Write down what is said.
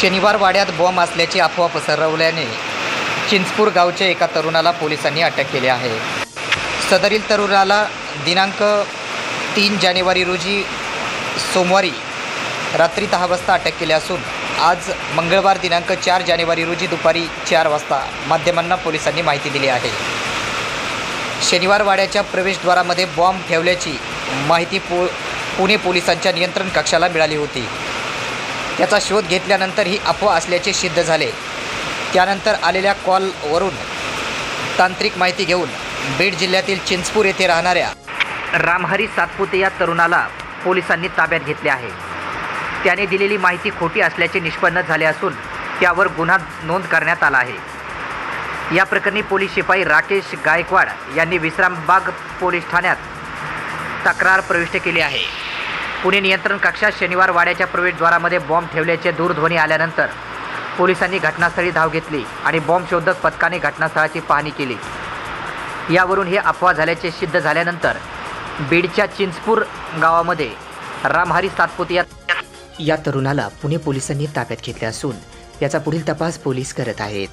शनिवार वाड्यात बॉम्ब असल्याची अफवा पसरवल्याने चिंचपूर गावच्या एका तरुणाला पोलिसांनी अटक केली आहे. सदरील तरुणाला दिनांक तीन जानेवारी रोजी सोमवारी रात्री दहा वाजता अटक केली असून आज मंगळवार दिनांक चार जानेवारी रोजी दुपारी चार वाजता माध्यमांना पोलिसांनी माहिती दिली आहे. शनिवार वाड्याच्या प्रवेशद्वारामध्ये बॉम्ब ठेवल्याची माहिती पो पुणे पोलिसांच्या नियंत्रण कक्षाला मिळाली होती. त्याचा शोध घेतल्यानंतर ही अफवा असल्याचे सिद्ध झाले. त्यानंतर आलेल्या कॉलवरून तांत्रिक माहिती घेऊन बीड जिल्ह्यातील चिंचपूर येथे राहणाऱ्या रामहरी सातपुते या तरुणाला पोलिसांनी ताब्यात घेतले आहे. त्याने दिलेली माहिती खोटी असल्याचे निष्पन्न झाले असून त्यावर गुन्हा नोंद करण्यात आला आहे. या प्रकरणी पोलीस शिपाई राकेश गायकवाड यांनी विश्रामबाग पोलीस ठाण्यात तक्रार प्रविष्ट केली आहे. पुणे नियंत्रण कक्षात शनिवार वाड्याच्या प्रवेशद्वारामध्ये बॉम्ब ठेवल्याचे दूरध्वनी आल्यानंतर पोलिसांनी घटनास्थळी धाव घेतली आणि बॉम्ब शोधक पथकाने घटनास्थळाची पाहणी केली. यावरून हे अफवा झाल्याचे सिद्ध झाल्यानंतर बीडच्या चिंचपूर गावामध्ये रामहरी सातपुते या या तरुणाला पुणे पोलिसांनी ताब्यात घेतले असून याचा पुढील तपास पोलीस करत आहेत.